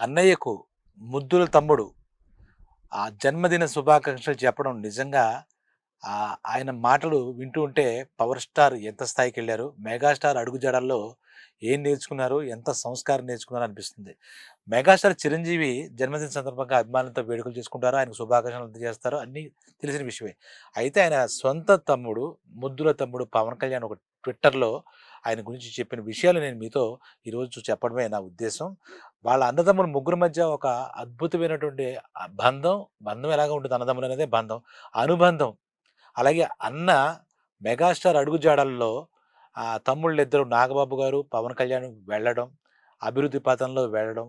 అన్నయ్యకు ముద్దుల తమ్ముడు ఆ జన్మదిన శుభాకాంక్షలు చెప్పడం నిజంగా ఆయన మాటలు వింటూ ఉంటే పవర్ స్టార్ ఎంత స్థాయికి వెళ్ళారు. మెగాస్టార్ అడుగుజాడల్లో ఏం నేర్చుకున్నారు? ఎంత సంస్కారం నేర్చుకున్నారు అనిపిస్తుంది. మెగాస్టార్ చిరంజీవి జన్మదిన సందర్భంగా అభిమానులతో వేడుకలు చేసుకుంటారు? ఆయనకు శుభాకాంక్షలు అందజేస్తారు? అన్నీ తెలిసిన విషయమే. అయితే ఆయన సొంత తమ్ముడు ముద్దుల తమ్ముడు పవన్ కళ్యాణ్ ఒక ట్విట్టర్లో ఆయన గురించి చెప్పిన విషయాలు నేను మీతో ఈరోజు చెప్పడమే నా ఉద్దేశం. వాళ్ళ అన్నదమ్ముల ముగ్గురు మధ్య ఒక అద్భుతమైనటువంటి బంధం బంధం ఎలాగ ఉంటుంది? అన్నదమ్ములు అనేది బంధం అనుబంధం. అలాగే అన్న మెగాస్టార్ అడుగుజాడల్లో ఆ తమ్ముళ్ళు ఇద్దరు నాగబాబు గారు పవన్ కళ్యాణ్ వెళ్ళడం అభివృద్ధి పథంలో వెళ్ళడం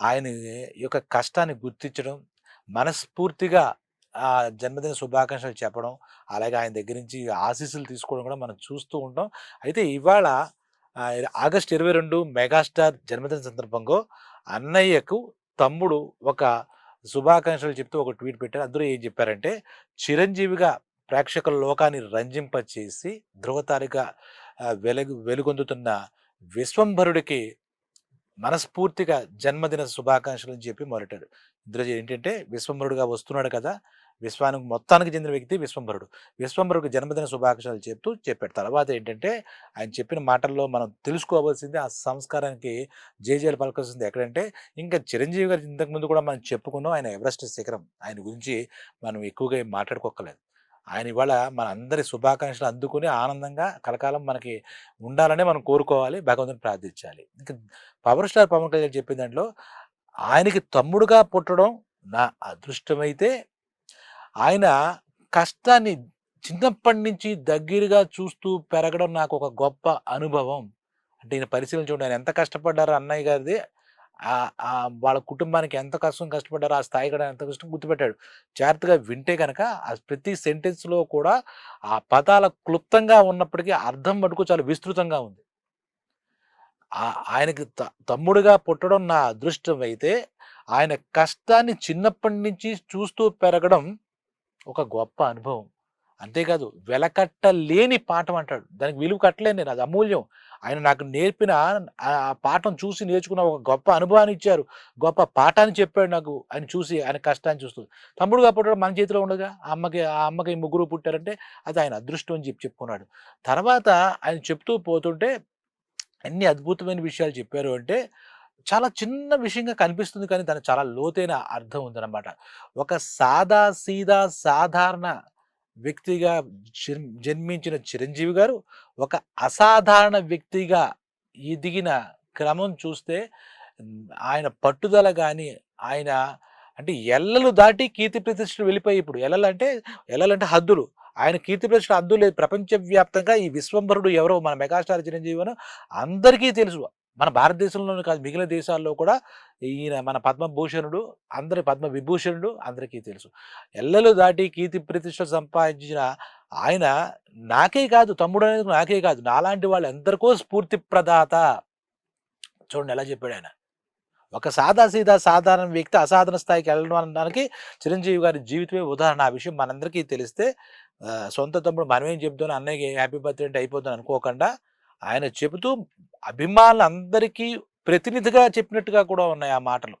ఆయన యొక్క కష్టాన్ని గుర్తించడం మనస్ఫూర్తిగా ఆ జన్మదిన శుభాకాంక్షలు చెప్పడం అలాగే ఆయన దగ్గర నుంచి ఆశీస్సులు తీసుకోవడం కూడా మనం చూస్తూ ఉంటాం. అయితే ఇవాళ ఆగస్ట్ ఇరవై రెండు మెగాస్టార్ జన్మదిన సందర్భంగా అన్నయ్యకు తమ్ముడు ఒక శుభాకాంక్షలు చెప్తూ ఒక ట్వీట్ పెట్టారు. అందులో ఏం చెప్పారంటే చిరంజీవిగా ప్రేక్షకుల లోకాన్ని రంజింపచేసి ధృవతారిగా వెలుగు వెలుగొందుతున్న విశ్వంభరుడికి మనస్ఫూర్తిగా జన్మదిన శుభాకాంక్షలు అని చెప్పి మొదలెట్టాడు ఇందులో ఏంటంటే విశ్వంభరుడుగా వస్తున్నాడు కదా విశ్వానికి మొత్తానికి చెందిన వ్యక్తి విశ్వంభరుడు. విశ్వంభరుడికి జన్మదిన శుభాకాంక్షలు చెప్తూ చెప్పాడు. తర్వాత ఏంటంటే ఆయన చెప్పిన మాటల్లో మనం తెలుసుకోవాల్సింది ఆ సంస్కారానికి జేజేలు పలకాల్సింది ఎక్కడంటే ఇంకా చిరంజీవి గారు ఇంతకుముందు కూడా మనం చెప్పుకున్నాం ఆయన ఎవరెస్ట్ శిఖరం. ఆయన గురించి మనం ఎక్కువగా మాట్లాడుకోకలేదు ఆయన ఇవాళ మన అందరి శుభాకాంక్షలు అందుకుని ఆనందంగా కలకాలం మనకి ఉండాలనే మనం కోరుకోవాలి భగవంతుని ప్రార్థించాలి. ఇంకా పవర్ స్టార్ పవన్ కళ్యాణ్ చెప్పిన దాంట్లో ఆయనకి తమ్ముడుగా పుట్టడం నా అదృష్టమైతే ఆయన కష్టాన్ని చిన్నప్పటి నుంచి దగ్గరగా చూస్తూ పెరగడం నాకు ఒక గొప్ప అనుభవం. అంటే ఈయన పరిశీలించుకుంటే ఆయన ఎంత కష్టపడ్డారో అన్నయ్య గారిది. వాళ్ళ కుటుంబానికి ఎంత కష్టం కష్టపడ్డారో ఆ స్థాయి కూడా ఎంత కష్టం గుర్తుపెట్టాడు. జాగ్రత్తగా వింటే కనుక ఆ ప్రతి సెంటెన్స్లో కూడా ఆ పదాల క్లుప్తంగా ఉన్నప్పటికీ అర్థం మటుకు చాలా విస్తృతంగా ఉంది. ఆయనకి త- తమ్ముడుగా పుట్టడం నా అదృష్టం అయితే ఆయన కష్టాన్ని చిన్నప్పటి నుంచి చూస్తూ పెరగడం ఒక గొప్ప అనుభవం. అంతేకాదు వెలకట్టలేని పాఠం అంటాడు. దానికి విలువ కట్టలేను నేను అది అమూల్యం. ఆయన నాకు నేర్పిన ఆ పాఠం చూసి నేర్చుకున్న ఒక గొప్ప అనుభవాన్ని ఇచ్చారు. గొప్ప పాఠాన్ని చెప్పాడు నాకు. ఆయన చూసి ఆయన కష్టాన్ని చూస్తూ తమ్ముడుగా కాబట్టి మన చేతిలో ఉండగా ఆ అమ్మకి ఆ అమ్మకి ముగ్గురు పుట్టారంటే అది ఆయన అదృష్టం అని చెప్పి చెప్పుకున్నాడు. తర్వాత ఆయన చెప్తూ పోతుంటే అన్ని అద్భుతమైన విషయాలు చెప్పారు అంటే చాలా చిన్న విషయంగా కనిపిస్తుంది కానీ దానికి చాలా లోతైన అర్థం ఉందన్నమాట. ఒక సాదా సీదా సాధారణ వ్యక్తిగా జన్- జన్మించిన చిరంజీవి గారు ఒక అసాధారణ వ్యక్తిగా ఎదిగిన క్రమం చూస్తే ఆయన పట్టుదల కానీ ఆయన అంటే ఎల్లలు దాటి కీర్తి ప్రతిష్టలు వెళ్ళిపోయి ఇప్పుడు ఎల్లలు అంటే ఎల్లలు అంటే హద్దులు. ఆయన కీర్తి ప్రతిష్ట హద్దులు లేదు ప్రపంచవ్యాప్తంగా ఈ విశ్వంభరుడు ఎవరో మన మెగాస్టార్ చిరంజీవి అని అందరికీ తెలుసు. మన భారతదేశంలోనే కాదు మిగిలిన దేశాల్లో కూడా ఈయన మన పద్మభూషణుడు అందరి పద్మ విభూషణుడు అందరికీ తెలుసు. ఎల్లలు దాటి కీర్తి ప్రతిష్ట సంపాదించిన ఆయన నాకే కాదు తమ్ముడు అనేది నాకే కాదు. నాలాంటి వాళ్ళు ఎందరికో స్ఫూర్తి ప్రదాత. చూడండి ఎలా చెప్పాడు ఆయన. ఒక సాదా సీదా సాధారణ వ్యక్తి అసాధారణ స్థాయికి వెళ్ళడం అనడానికి చిరంజీవి గారి జీవితమే ఉదాహరణ. ఆ విషయం మనందరికీ తెలిస్తే సొంత తమ్ముడు మనమేం చెప్తాను అన్నయ్యకి హ్యాపీ బర్త్డే అంటే అయిపోతుంది అనుకోకుండా ఆయన చెబుతూ అభిమానులందరికీ ప్రతినిధిగా చెప్పినట్టుగా కూడా ఉన్నాయి ఆ మాటలు.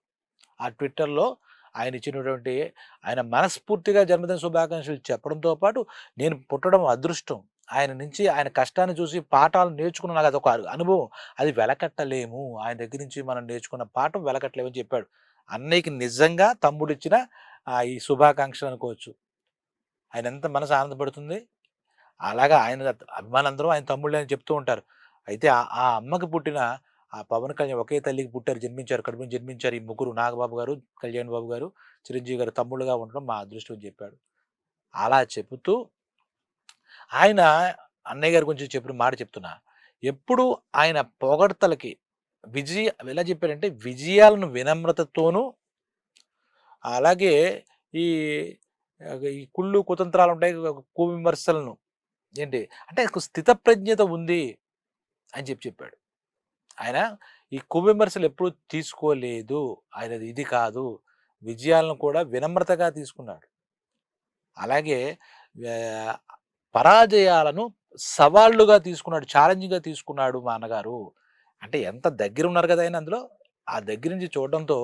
ఆ ట్విట్టర్లో ఆయన ఇచ్చినటువంటి ఆయన మనస్ఫూర్తిగా జన్మదిన శుభాకాంక్షలు చెప్పడంతో పాటు నేను పుట్టడం అదృష్టం. ఆయన నుంచి ఆయన కష్టాన్ని చూసి పాఠాలు నేర్చుకున్న నాకు అదొక అనుభవం. అది వెలకట్టలేము. ఆయన దగ్గర నుంచి మనం నేర్చుకున్న పాఠం వెలకట్టలేమని చెప్పాడు. అన్నయ్యకి నిజంగా తమ్ముడిచ్చిన ఈ శుభాకాంక్షలు అనుకోవచ్చు. ఆయన ఎంత మనసు ఆనందపడుతుంది? అలాగా ఆయన అభిమానులందరూ ఆయన తమ్ముళ్ళు అని చెప్తూ ఉంటారు. అయితే ఆ అమ్మకి పుట్టిన ఆ పవన్ కళ్యాణ్ ఒకే తల్లికి పుట్టారు జన్మించారు కడుపు జన్మించారు ఈ ముగ్గురు నాగబాబు గారు కళ్యాణ్ బాబు గారు చిరంజీవి గారు తమ్ముళ్ళుగా ఉండడం మా అదృష్టం అని చెప్పాడు. అలా చెబుతూ ఆయన అన్నయ్య గారి గురించి చెప్పిన మాట చెప్తున్నా. ఎప్పుడు ఆయన పొగడ్తలకి విజయ ఎలా చెప్పారంటే విజయాలను వినమ్రతతోనూ అలాగే ఈ ఈ కుళ్ళు కుతంత్రాలు ఉంటాయి కు విమర్శలను ఏంటి? అంటే ఒక స్థితప్రజ్ఞత ఉంది అని చెప్పి చెప్పాడు. ఆయన ఈ కువిమర్శలు ఎప్పుడు తీసుకోలేదు. ఆయన ఇది కాదు. విజయాలను కూడా వినమ్రతగా తీసుకున్నాడు. అలాగే పరాజయాలను సవాళ్ళుగా తీసుకున్నాడు ఛాలెంజ్గా తీసుకున్నాడు మా అన్నగారు. అంటే ఎంత దగ్గర ఉన్నారు కదా ఆయన అందులో? ఆ దగ్గర నుంచి చూడడంతో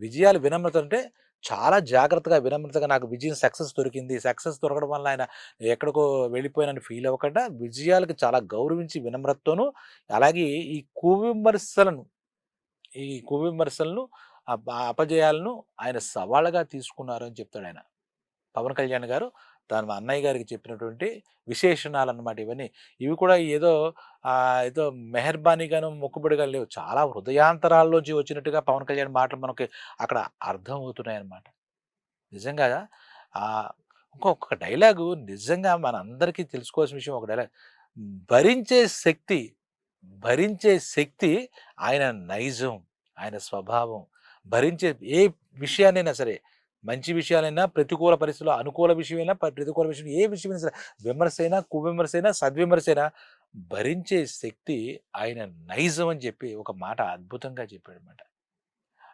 విజయాలు వినమ్రత అంటే చాలా జాగ్రత్తగా వినమ్రతగా నాకు విజయం సక్సెస్ దొరికింది. సక్సెస్ దొరకడం వల్ల ఆయన ఎక్కడికో వెళ్ళిపోయానని ఫీల్ అవ్వకుండా విజయాలకు చాలా గౌరవించి వినమ్రతతోనూ అలాగే ఈ కువిమర్శలను ఈ కువిమర్శలను అప అపజయాలను ఆయన సవాళ్ళగా తీసుకున్నారు అని చెప్తాడు ఆయన. పవన్ కళ్యాణ్ గారు తన అన్నయ్య గారికి చెప్పినటువంటి విశేషణాలు అన్నమాట ఇవన్నీ. ఇవి కూడా ఏదో ఏదో మెహర్బానీగాను మొక్కుబడిగా లేవు. చాలా హృదయాంతరాల్లోంచి వచ్చినట్టుగా పవన్ కళ్యాణ్ మాటలు మనకి అక్కడ అర్థం అవుతున్నాయి అన్నమాట నిజంగా ఇంకొక డైలాగు నిజంగా మన అందరికీ తెలుసుకోవాల్సిన విషయం ఒక డైలాగ్. భరించే శక్తి భరించే శక్తి ఆయన నైజం ఆయన స్వభావం. భరించే ఏ విషయాన్నైనా సరే మంచి విషయాలైనా ప్రతికూల పరిస్థితుల్లో అనుకూల విషయమైనా ప్రతికూల విషయం ఏ విషయమైనా సరే విమర్శ అయినా కువిమర్శ అయినా సద్విమర్శ అయినా భరించే శక్తి ఆయన నైజం అని చెప్పి ఒక మాట అద్భుతంగా చెప్పాడు అనమాట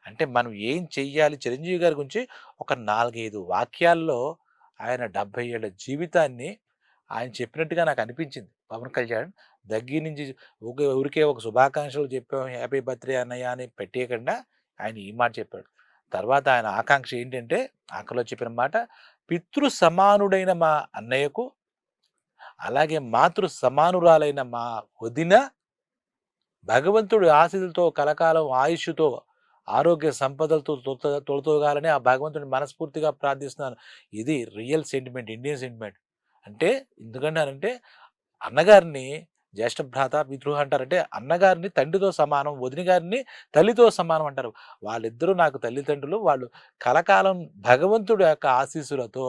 అంటే మనం ఏం చెయ్యాలి? చిరంజీవి గారి గురించి ఒక నాలుగైదు వాక్యాల్లో ఆయన డెబ్భై ఏళ్ళ జీవితాన్ని ఆయన చెప్పినట్టుగా నాకు అనిపించింది. పవన్ కళ్యాణ్ దగ్గర నుంచి ఊరికే ఒక శుభాకాంక్షలు చెప్పాం హ్యాపీ బర్త్డే అన్నయ్య అని పెట్టేయకుండా ఆయన ఈ మాట చెప్పాడు. తర్వాత ఆయన ఆకాంక్ష ఏంటంటే ఆకలో చెప్పిన మాట పితృ సమానుడైన మా అన్నయ్యకు అలాగే మాతృ సమానురాలైన మా వదిన భగవంతుడి ఆశీలతో కలకాలం ఆయుష్తో ఆరోగ్య సంపదలతో తొలత తొలతోగాలని ఆ భగవంతుడిని మనస్ఫూర్తిగా ప్రార్థిస్తున్నాను. ఇది రియల్ సెంటిమెంట్ ఇండియన్ సెంటిమెంట్. అంటే ఎందుకంటారంటే అన్నగారిని జ్యేష్ఠ భ్రాత పితృ అంటారంటే అన్నగారిని తండ్రితో సమానం వదిన గారిని తల్లితో సమానం అంటారు. వాళ్ళిద్దరూ నాకు తల్లిదండ్రులు వాళ్ళు కలకాలం భగవంతుడు యొక్క ఆశీస్సులతో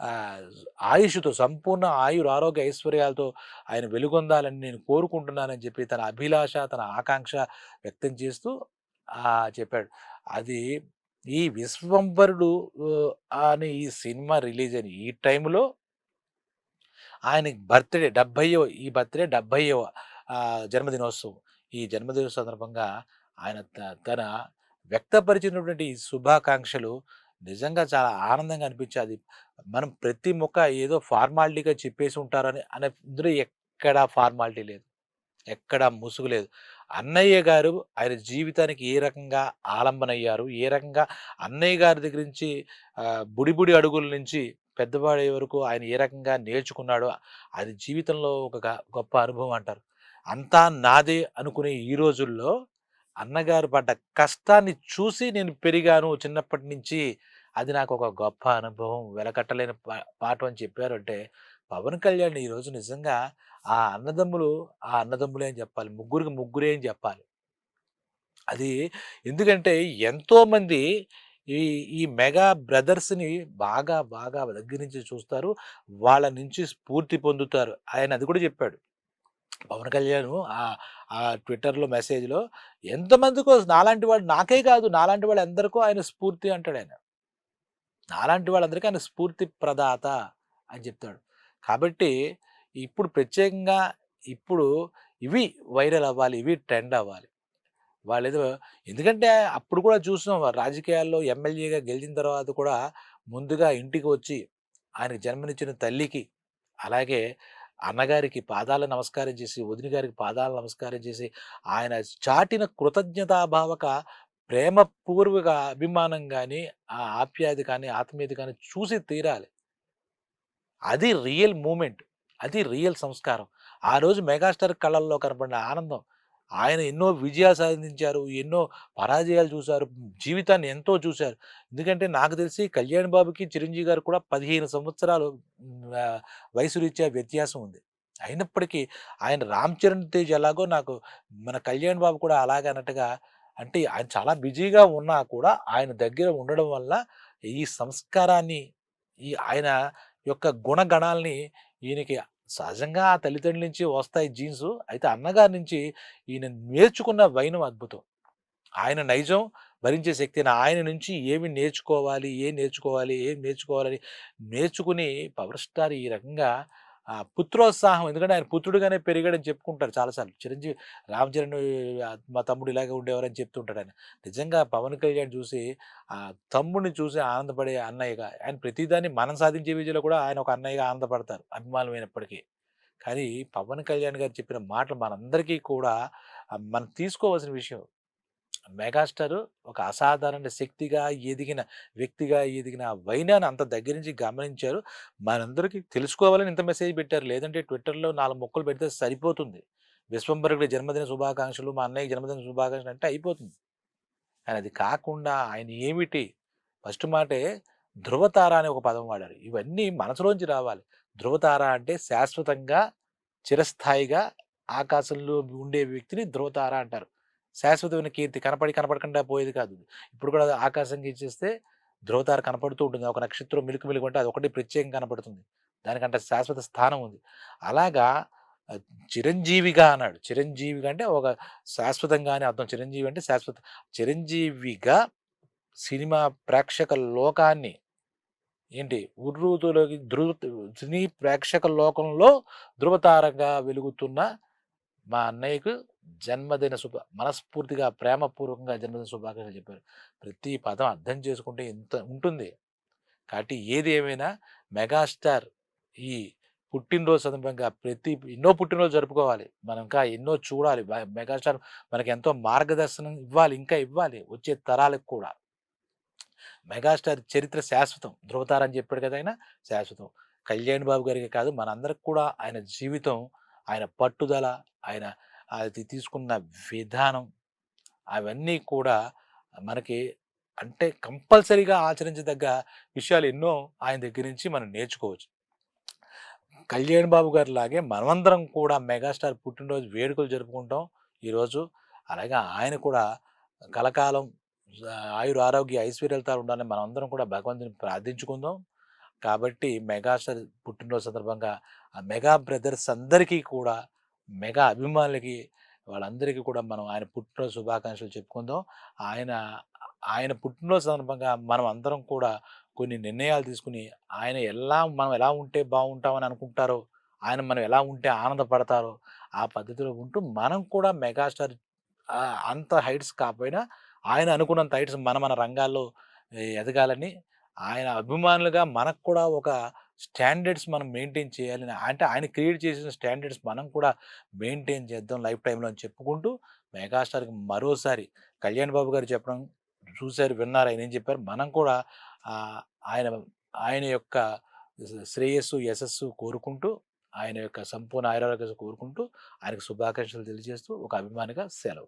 ఆయుషుతో ఆయుష్తో సంపూర్ణ ఆయుర ఆరోగ్య ఐశ్వర్యాలతో ఆయన వెలుగొందాలని నేను కోరుకుంటున్నానని చెప్పి తన అభిలాష తన ఆకాంక్ష వ్యక్తం చేస్తూ చెప్పాడు. అది ఈ విశ్వంబరుడు అని అనే ఈ సినిమా రిలీజ్ అయిన ఈ టైంలో ఆయన బర్త్డే డెబ్భైవ ఈ బర్త్డే డెబ్భైవ జన్మదినోత్సవం. ఈ జన్మదిన సందర్భంగా ఆయన తన వ్యక్తపరిచినటువంటి ఈ శుభాకాంక్షలు నిజంగా చాలా ఆనందంగా అనిపించేది మనం ప్రతి మొక్క ఏదో ఫార్మాలిటీగా చెప్పేసి ఉంటారని అనే ఇందులో ఎక్కడా ఫార్మాలిటీ లేదు. ఎక్కడా ముసుగు లేదు. అన్నయ్య గారు ఆయన జీవితానికి ఏ రకంగా ఆలంబనయ్యారు? ఏ రకంగా అన్నయ్య గారి దగ్గర నుంచి బుడిబుడి బుడి బుడి అడుగుల నుంచి పెద్దవాడే వరకు ఆయన ఏ రకంగా నేర్చుకున్నాడో అది జీవితంలో ఒక గొప్ప అనుభవం అంటారు. అంతా నాదే అనుకునే ఈ రోజుల్లో అన్నగారు పడ్డ కష్టాన్ని చూసి నేను పెరిగాను చిన్నప్పటి నుంచి అది నాకు ఒక గొప్ప అనుభవం వెలకట్టలేని పా- పాఠం అని చెప్పారంటే పవన్ కళ్యాణ్ ఈరోజు నిజంగా ఆ అన్నదమ్ములు ఆ అన్నదమ్ములే అని చెప్పాలి ముగ్గురికి ముగ్గురే అని చెప్పాలి. అది ఎందుకంటే ఎంతోమంది ఈ ఈ మెగా బ్రదర్స్ని బాగా బాగా దగ్గర నుంచి చూస్తారు. వాళ్ళ నుంచి స్ఫూర్తి పొందుతారు. ఆయన అది కూడా చెప్పాడు. పవన్ కళ్యాణ్ ఆ ఆ ట్విట్టర్లో మెసేజ్లో ఎంతమందికో నాలాంటి వాళ్ళు నాకే కాదు నాలాంటి వాళ్ళు ఎందరికో ఆయన స్ఫూర్తి అంటాడు ఆయన. నాలాంటి వాళ్ళందరికీ ఆయన స్ఫూర్తి ప్రదాత అని చెప్తాడు. కాబట్టి ఇప్పుడు ప్రత్యేకంగా ఇప్పుడు ఇవి వైరల్ అవ్వాలి ఇవి ట్రెండ్ అవ్వాలి. వాళ్ళు ఏదో ఎందుకంటే అప్పుడు కూడా చూసినాం రాజకీయాల్లో ఎమ్మెల్యేగా గెలిచిన తర్వాత కూడా ముందుగా ఇంటికి వచ్చి ఆయనకు జన్మనిచ్చిన తల్లికి అలాగే అన్నగారికి పాదాల నమస్కారం చేసి వదిన గారికి పాదాల నమస్కారం చేసి ఆయన చాటిన కృతజ్ఞతాభావక ప్రేమపూర్వక అభిమానం కానీ ఆ ఆప్యాయత కానీ ఆత్మీయత కానీ చూసి తీరాలి. అది రియల్ మూమెంట్. అది రియల్ సంస్కారం. ఆ రోజు మెగాస్టార్ కళల్లో కనపడిన ఆనందం. ఆయన ఎన్నో విజయాలు సాధించారు ఎన్నో పరాజయాలు చూశారు జీవితాన్ని ఎంతో చూశారు. ఎందుకంటే నాకు తెలిసి కళ్యాణ్ బాబుకి చిరంజీవి గారు కూడా పదిహేను సంవత్సరాలు వయసు రీత్యా వ్యత్యాసం ఉంది. అయినప్పటికీ ఆయన రామ్ చరణ్ తేజ్ ఎలాగో నాకు మన కళ్యాణ్ బాబు కూడా అలాగే అన్నట్టుగా అంటే ఆయన చాలా బిజీగా ఉన్నా కూడా ఆయన దగ్గర ఉండడం వల్ల ఈ సంస్కారాన్ని ఈ ఆయన యొక్క గుణగణాల్ని ఈయనకి సహజంగా ఆ తల్లిదండ్రుల నుంచి వస్తాయి జీన్స్. అయితే అన్నగారి నుంచి ఈయన నేర్చుకున్న వైనం అద్భుతం. ఆయన నైజం భరించే శక్తిని ఆయన నుంచి ఏమి నేర్చుకోవాలి ఏం నేర్చుకోవాలి ఏం నేర్చుకోవాలని నేర్చుకుని పవర్ స్టార్ ఈ రకంగా ఆ పుత్రోత్సాహం. ఎందుకంటే ఆయన పుత్రుడుగానే పెరిగాడని చెప్పుకుంటారు చాలాసార్లు. చిరంజీవి రామ్ చరణ్ మా తమ్ముడు ఇలాగే ఉండేవారని చెప్తుంటాడు ఆయన. నిజంగా పవన్ కళ్యాణ్ చూసి ఆ తమ్ముడిని చూసి ఆనందపడే అన్నయ్యగా ఆయన ప్రతిదాన్ని మనం సాధించే విజయంలో కూడా ఆయన ఒక అన్నయ్యగా ఆనందపడతారు అభిమానమైనప్పటికీ. కానీ పవన్ కళ్యాణ్ గారు చెప్పిన మాటలు మనందరికీ కూడా మనం తీసుకోవాల్సిన విషయం మెగాస్టార్ ఒక అసాధారణ శక్తిగా ఎదిగిన వ్యక్తిగా ఎదిగిన ఆ వైనాన్ని అంత దగ్గర నుంచి గమనించారు. మనందరికీ తెలుసుకోవాలని ఇంత మెసేజ్ పెట్టారు. లేదంటే ట్విట్టర్‌లో నాలుగు ముక్కలు పెడితే సరిపోతుంది. విశ్వంబరుడి జన్మదిన శుభాకాంక్షలు, మా అన్నయ్య జన్మదిన శుభాకాంక్షలు అంటే అయిపోతుంది. కానీ అది కాకుండా ఆయన ఏమిటి? ఫస్ట్ మాటే ధృవతార అనే ఒక పదం వాడారు. ఇవన్నీ మనసులోంచి రావాలి. ధృవతార అంటే శాశ్వతంగా, చిరస్థాయిగా ఆకాశంలో ఉండే వ్యక్తిని ధృవతార అంటారు. శాశ్వతమైన కీర్తి కనపడి కనపడకుండా పోయేది కాదు. ఇప్పుడు కూడా ఆకాశం గీచేస్తే ధృవతార కనపడుతూ ఉంటుంది. ఒక నక్షత్రం మిలుకు మిలుగు అంటే అదొకటి ప్రత్యేకంగా కనపడుతుంది. దానికంటే శాశ్వత స్థానం ఉంది. అలాగా చిరంజీవిగా అన్నాడు. చిరంజీవిగా అంటే ఒక శాశ్వతంగా అని అర్థం. చిరంజీవి అంటే శాశ్వత చిరంజీవిగా సినిమా ప్రేక్షక లోకాన్ని ఏంటి ఉర్రూతులోకి ధృవ సినీ ప్రేక్షక లోకంలో ధృవతారగా వెలుగుతున్న మా అన్నయ్యకు జన్మదిన శుభ మనస్ఫూర్తిగా ప్రేమపూర్వకంగా జన్మదిన శుభాకాంక్షలు చెప్పారు. ప్రతి పదం అర్థం చేసుకుంటే ఇంత ఉంటుంది. కాబట్టి ఏది ఏమైనా మెగాస్టార్ ఈ పుట్టినరోజు సందర్భంగా ప్రతి ఎన్నో పుట్టినరోజు జరుపుకోవాలి. మనం ఇంకా ఎన్నో చూడాలి. మెగాస్టార్ మనకి ఎంతో మార్గదర్శనం ఇవ్వాలి. ఇంకా ఇవ్వాలి వచ్చే తరాలకు కూడా. మెగాస్టార్ చరిత్ర శాశ్వతం. ధృవతార అని చెప్పాడు కదా ఆయన శాశ్వతం. కళ్యాణ్ బాబు గారికి కాదు మనందరికి కూడా ఆయన జీవితం, ఆయన పట్టుదల, ఆయన అది తీసుకున్న విధానం అవన్నీ కూడా మనకి అంటే కంపల్సరీగా ఆచరించదగ్గ విషయాలు ఎన్నో ఆయన దగ్గర నుంచి మనం నేర్చుకోవచ్చు. కళ్యాణ్ బాబు గారిలాగే మనమందరం కూడా మెగాస్టార్ పుట్టినరోజు వేడుకలు జరుపుకుంటాం ఈరోజు. అలాగే ఆయన కూడా కలకాలం ఆయుర ఆరోగ్య ఐశ్వర్యాలతో ఉండాలని మనమందరం కూడా భగవంతుని ప్రార్థించుకుందాం. కాబట్టి మెగాస్టార్ పుట్టినరోజు సందర్భంగా ఆ మెగా బ్రదర్స్ అందరికీ కూడా మెగా అభిమానులకి వాళ్ళందరికీ కూడా మనం ఆయన పుట్టినరోజు శుభాకాంక్షలు చెప్పుకుందాం. ఆయన ఆయన పుట్టినరోజు సందర్భంగా మనం అందరం కూడా కొన్ని నిర్ణయాలు తీసుకొని ఆయన ఎలా మనం ఎలా ఉంటే బాగుంటామని అనుకుంటారో, ఆయన మనం ఎలా ఉంటే ఆనందపడతారో ఆ పద్ధతిలో ఉంటూ మనం కూడా మెగాస్టార్ అంత హైట్స్ కాకపోయినా ఆయన అనుకున్నంత హైట్స్ మన మన రంగాల్లో ఎదగాలని ఆయన అభిమానులుగా మనకు కూడా ఒక స్టాండర్డ్స్ మనం మెయింటైన్ చేయాలని అంటే ఆయన క్రియేట్ చేసిన స్టాండర్డ్స్ మనం కూడా మెయింటైన్ చేద్దాం లైఫ్ టైంలో అని చెప్పుకుంటూ మెగాస్టార్‌కి మరోసారి కళ్యాణ్ బాబు గారు చెప్పడం చూసారు, విన్నారు ఆయన ఏం చెప్పారు. మనం కూడా ఆయన ఆయన యొక్క శ్రేయస్సు, యశస్సు కోరుకుంటూ ఆయన యొక్క సంపూర్ణ ఆయురారోగ్యాలు కోరుకుంటూ ఆయనకు శుభాకాంక్షలు తెలియజేస్తూ ఒక అభిమానిగా సెలవు.